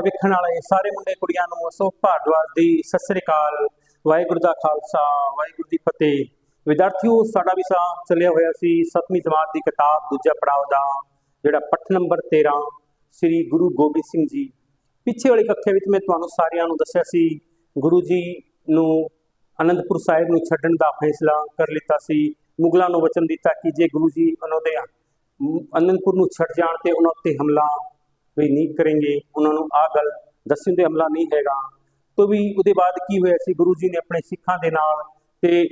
ਵੇਖਣ ਵਾਲੇ ਸਾਰੇ ਮੁੰਡੇ ਕੁੜੀਆਂ ਨੂੰ ਅਸ਼ੋਕ ਭਾਰਦਵਾਜ ਦੀ ਸਤਿ ਸ੍ਰੀ ਅਕਾਲ, ਵਾਹਿਗੁਰੂ ਦਾ ਖਾਲਸਾ, ਵਾਹਿਗੁਰੂ ਦੀ ਫਤਿਹ। ਵਿਦਿਆਰਥੀਓ, ਸਾਡਾ ਵਿਸ਼ਾ ਚੱਲਿਆ ਹੋਇਆ ਸੀ 7ਵੀਂ ਜਮਾਤ ਦੀ ਕਿਤਾਬ, ਦੂਜਾ ਪੜਾਅ ਦਾ, ਜਿਹੜਾ ਪੱਠ ਨੰਬਰ 13 ਸ੍ਰੀ ਗੁਰੂ ਗੋਬਿੰਦ ਸਿੰਘ ਜੀ। ਪਿੱਛੇ ਵਾਲੀ ਕक्षा ਵਿੱਚ ਮੈਂ ਤੁਹਾਨੂੰ ਸਾਰਿਆਂ ਨੂੰ ਦੱਸਿਆ ਸੀ, ਗੁਰੂ ਜੀ ਨੂੰ ਅਨੰਦਪੁਰ ਸਾਹਿਬ ਨੂੰ ਛੱਡਣ ਦਾ ਫੈਸਲਾ ਕਰ ਲਿੱਤਾ ਸੀ, ਮੁਗਲਾਂ ਨੂੰ ਵਚਨ ਦਿੱਤਾ ਕਿ ਜੇ ਗੁਰੂ ਜੀ ਉਹਨਾਂ ਦੇ ਅਨੰਦਪੁਰ ਨੂੰ ਛੱਡ ਜਾਣ ਤੇ ਉਹਨਾਂ ਉੱਤੇ ਹਮਲਾ ਵੀ ਨਹੀਂ ਕरेंगे ਉਹਨਾਂ ਨੂੰ ਆਹ ਗੱਲ ਦੱਸਣ ਤੇ ਹਮਲਾ ਨਹੀਂ ਹੈਗਾ। ਤੋਂ ਵੀ ਉਹਦੇ ਬਾਅਦ ਕੀ ਹੋਇਆ ਸੀ? ਗੁਰੂ ਜੀ ਨੇ ਆਪਣੇ ਸਿੱਖਾਂ ਦੇ ਨਾਲ ਤੇ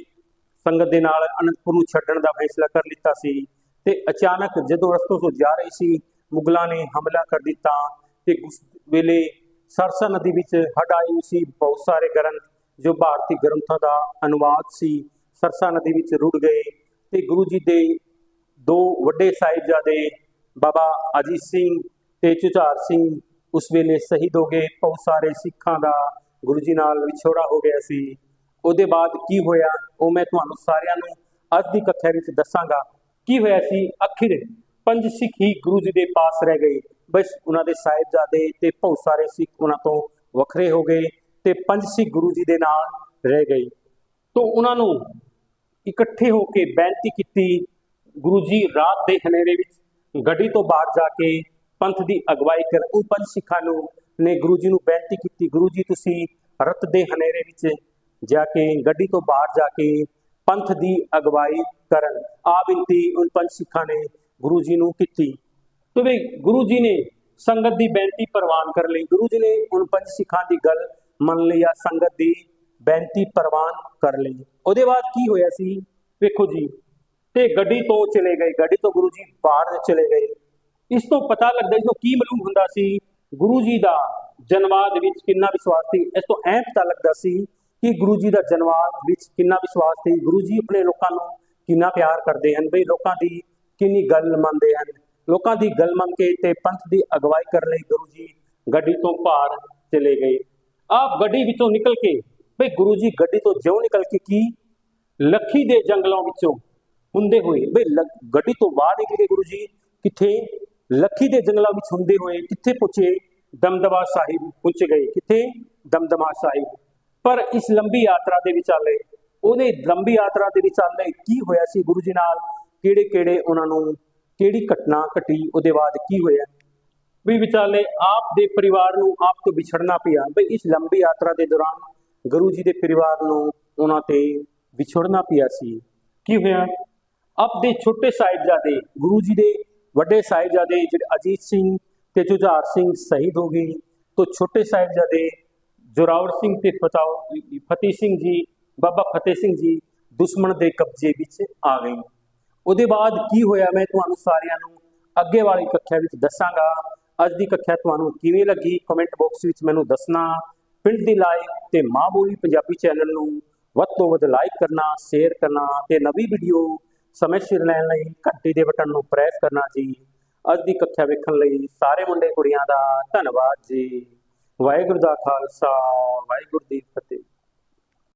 ਸੰਗਤ ਦੇ ਨਾਲ ਅਨੰਦਪੁਰ ਨੂੰ ਛੱਡਣ ਦਾ ਫੈਸਲਾ ਕਰ ਲਿੱਤਾ ਸੀ ਤੇ ਅਚਾਨਕ ਜਦੋਂ ਰਸਤੋਂ ਤੋਂ ਜਾ ਰਹੀ ਸੀ, ਮੁਗਲਾਂ ਨੇ ਹਮਲਾ ਕਰ ਦਿੱਤਾ ਤੇ ਉਸ ਵੇਲੇ ਸਰਸਾ ਨਦੀ ਵਿੱਚ ਹੜ੍ਹ ਆਈ ਸੀ। ਬਹੁਤ ਸਾਰੇ ਗ੍ਰੰਥ, ਜੋ ਭਾਰਤੀ ਗ੍ਰੰਥਾਂ ਦਾ ਅਨੁਵਾਦ ਸੀ, ਸਰਸਾ ਨਦੀ ਵਿੱਚ ਰੁੜ ਗਏ ਤੇ ਗੁਰੂ ਜੀ ਦੇ ਦੋ ਵੱਡੇ ਸਾਹਿਬਜ਼ਾਦੇ ਬਾਬਾ ਅਜੀਤ ਸਿੰਘ ਤੇ ਝੁਝਾਰ ਸਿੰਘ ਉਸ ਵੇਲੇ ਸ਼ਹੀਦ ਹੋ ਗਏ। ਬਹੁਤ ਸਾਰੇ ਸਿੱਖਾਂ ਦਾ ਗੁਰੂ ਜੀ ਨਾਲ ਵਿਛੋੜਾ ਹੋ ਗਿਆ ਸੀ। ਉਹਦੇ ਬਾਅਦ ਕੀ ਹੋਇਆ, ਉਹ ਮੈਂ ਤੁਹਾਨੂੰ ਸਾਰਿਆਂ ਨੂੰ ਅੱਜ ਦੀ ਕਥਾ ਵਿੱਚ ਦੱਸਾਂਗਾ। ਕੀ ਹੋਇਆ ਸੀ? ਅਖੀਰ ਪੰਜ ਸਿੱਖ ਹੀ ਗੁਰੂ ਜੀ ਦੇ ਪਾਸ ਰਹਿ ਗਏ। ਬਸ ਉਹਨਾਂ ਦੇ ਸਾਹਿਬਜ਼ਾਦੇ ਤੇ ਬਹੁਤ ਸਾਰੇ ਸਿੱਖ ਉਹਨਾਂ ਤੋਂ ਵੱਖਰੇ ਹੋ ਗਏ ਤੇ ਪੰਜ ਸਿੱਖ ਗੁਰੂ ਜੀ ਦੇ ਨਾਲ ਰਹਿ ਗਏ। ਤੋਂ ਉਹਨਾਂ ਨੂੰ ਇਕੱਠੇ ਹੋ ਕੇ ਬੇਨਤੀ ਕੀਤੀ, ਗੁਰੂ ਜੀ ਰਾਤ ਦੇ ਹਨੇਰੇ ਵਿੱਚ ਗੱਡੀ ਤੋਂ ਬਾਹਰ ਜਾ ਕੇ ਪੰਥ ਦੀ ਅਗਵਾਈ ਕਰਨ ਪੰਜ ਸਿੱਖਾਂ ਨੂੰ ਨੇ ਗੁਰੂ ਜੀ ਨੂੰ ਬੇਨਤੀ ਕੀਤੀ, ਗੁਰੂ ਜੀ ਤੁਸੀਂ ਰਤ ਦੇ ਹਨੇਰੇ ਵਿੱਚ ਜਾ ਕੇ, ਗੱਡੀ ਤੋਂ ਬਾਹਰ ਜਾ ਕੇ ਪੰਥ ਦੀ ਅਗਵਾਈ ਕਰਨ ਆ ਬੇਨਤੀ ਉਹ ਪੰਜ ਸਿੱਖਾਂ ਨੇ ਗੁਰੂ ਜੀ ਨੂੰ ਕੀਤੀ। ਤੇ ਵੀ ਗੁਰੂ ਜੀ ਨੇ ਸੰਗਤ ਦੀ ਬੇਨਤੀ ਪ੍ਰਵਾਨ ਕਰ ਲਈ। ਗੁਰੂ ਜੀ ਨੇ ਉਹ ਪੰਜ ਸਿੱਖਾਂ ਦੀ ਗੱਲ ਮੰਨ ਲਈ ਆ ਸੰਗਤ ਦੀ ਬੇਨਤੀ ਪ੍ਰਵਾਨ ਕਰ ਲਈ। ਉਹਦੇ ਬਾਅਦ ਕੀ ਹੋਇਆ ਸੀ? ਵੇਖੋ ਜੀ, ਤੇ ਗੱਡੀ ਤੋਂ ਚਲੇ ਗਏ। ਗੱਡੀ ਤੋਂ ਗੁਰੂ ਜੀ ਬਾਹਰ ਚਲੇ ਗਏ। ਇਸ ਤੋਂ ਪਤਾ ਲੱਗਦਾ ਇਸ ਤੋਂ ਕੀ ਮਾਲੂਮ ਹੁੰਦਾ ਸੀ, ਗੁਰੂ ਜੀ ਦਾ ਜਨਵਾਦ ਵਿੱਚ ਕਿੰਨਾ ਵਿਸ਼ਵਾਸ ਸੀ। ਇਸ ਤੋਂ ਐਂ ਪਤਾ ਲੱਗਦਾ ਸੀ ਕਿ ਗੁਰੂ ਜੀ ਦਾ ਜਨਵਾਦ ਵਿੱਚ ਕਿੰਨਾ ਵਿਸ਼ਵਾਸ ਸੀ। ਗੁਰੂ ਜੀ ਆਪਣੇ ਲੋਕਾਂ ਨੂੰ ਕਿੰਨਾ ਪਿਆਰ ਕਰਦੇ ਹਨ। ਬਈ ਲੋਕਾਂ ਦੀ ਕਿੰਨੀ ਗੱਲ ਮੰਨਦੇ ਹਨ। ਲੋਕਾਂ ਦੀ ਗੱਲ ਮੰਨ ਕੇ ਤੇ ਪੰਥ ਦੀ ਅਗਵਾਈ ਕਰਨ ਲਈ ਗੁਰੂ ਜੀ ਗੱਡੀ ਤੋਂ ਭਾਰ ਚਲੇ ਗਏ। ਆਪ ਗੱਡੀ ਵਿੱਚੋਂ ਨਿਕਲ ਕੇ, ਬਈ ਗੁਰੂ ਜੀ ਗੱਡੀ ਤੋਂ ਜਿਉਂ ਨਿਕਲ ਕੇ ਕੀ? ਲੱਖੀ ਦੇ ਜੰਗਲਾਂ ਵਿੱਚੋਂ ਹੁੰਦੇ ਹੋਏ, ਬਈ ਗੱਡੀ ਤੋਂ ਬਾਹਰ ਨਿਕਲ ਕੇ ਗੁਰੂ ਜੀ। ਕਿੱਥੇ? ਲੱਖੀ ਦੇ ਜੰਗਲਾਂ ਵਿੱਚ ਹੁੰਦੇ ਹੋਏ ਕਿੱਥੇ ਪਹੁੰਚੇ ਦਮਦਮਾ ਸਾਹਿਬ ਪਹੁੰਚ ਗਏ। ਕਿੱਥੇ? ਦਮਦਮਾ ਸਾਹਿਬ। ਪਰ ਇਸ ਲੰਬੀ ਯਾਤਰਾ ਦੇ ਵਿਚਾਲੇ, ਉਹਨੇ ਲੰਬੀ ਯਾਤਰਾ ਦੇ ਵਿਚਾਲੇ ਕੀ ਹੋਇਆ ਸੀ ਗੁਰੂ ਜੀ ਨਾਲ? ਕਿਹੜੇ ਕਿਹੜੇ ਉਹਨਾਂ ਨੂੰ, ਕਿਹੜੀ ਘਟਨਾ ਘਟੀ? ਉਹਦੇ ਬਾਅਦ ਕੀ ਹੋਇਆ? ਵੀ ਵਿਚਾਲੇ ਆਪ ਦੇ ਪਰਿਵਾਰ ਨੂੰ ਆਪ ਤੋਂ ਵਿਛੜਨਾ ਪਿਆ। ਬਈ ਇਸ ਲੰਬੀ ਯਾਤਰਾ ਦੇ ਦੌਰਾਨ ਗੁਰੂ ਜੀ ਦੇ ਪਰਿਵਾਰ ਨੂੰ ਉਹਨਾਂ ਤੇ ਵਿਛੜਨਾ ਪਿਆ ਸੀ। ਕੀ ਹੋਇਆ? ਆਪ ਦੇ ਛੋਟੇ ਸਾਹਿਬਜ਼ਾਦੇ ਗੁਰੂ ਜੀ ਦੇ ਵੱਡੇ ਸਾਹਿਬਜ਼ਾਦੇ ਜਿਹੜੇ ਅਜੀਤ ਸਿੰਘ ਤੇ ਜੁਝਾਰ ਸਿੰਘ ਸ਼ਹੀਦ ਹੋ ਗਏ, ਤੋਂ ਛੋਟੇ ਸਾਹਿਬਜ਼ਾਦੇ ਜੋਰਾਵਰ ਸਿੰਘ ਤੇ ਫਤਾਓ ਫਤਿਹ ਸਿੰਘ ਜੀ, ਬਾਬਾ ਫਤਿਹ ਸਿੰਘ ਜੀ ਦੁਸ਼ਮਣ ਦੇ ਕਬਜ਼ੇ ਵਿੱਚ ਆ ਗਏ। ਉਹਦੇ ਬਾਅਦ ਕੀ ਹੋਇਆ ਮੈਂ ਤੁਹਾਨੂੰ ਸਾਰਿਆਂ ਨੂੰ ਅੱਗੇ ਵਾਲੀ ਕੱਖਿਆ ਵਿੱਚ ਦੱਸਾਂਗਾ। ਅੱਜ ਦੀ ਕੱਖਿਆ ਤੁਹਾਨੂੰ ਕਿਵੇਂ ਲੱਗੀ? ਕਮੈਂਟ ਬਾਕਸ ਵਿੱਚ ਮੈਨੂੰ ਦੱਸਣਾ। ਪਿੰਡ ਦੀ ਲਾਈਵ ਤੇ ਮਾਂ ਬੋਲੀ ਪੰਜਾਬੀ ਚੈਨਲ ਨੂੰ ਵੱਧ ਤੋਂ ਵੱਧ ਲਾਈਕ ਕਰਨਾ ਸ਼ੇਅਰ ਕਰਨਾ ਤੇ ਨਵੀਂ ਵੀਡੀਓ ਸਮੇਂ ਸਿਰ ਲੈਣ ਲਈ, ਘੰਟੀ ਦੇ ਬਟਨ ਨੂੰ ਪ੍ਰੈਸ ਕਰਨਾ ਜੀ। ਅੱਜ ਦੀ ਕੱਖਿਆ ਵੇਖਣ ਲਈ ਸਾਰੇ ਮੁੰਡੇ ਕੁੜੀਆਂ ਦਾ ਧੰਨਵਾਦ ਜੀ। ਵਾਹਿਗੁਰੂ ਦਾ ਖਾਲਸਾ, ਵਾਹਿਗੁਰੂ ਦੀ ਫਤਿਹ।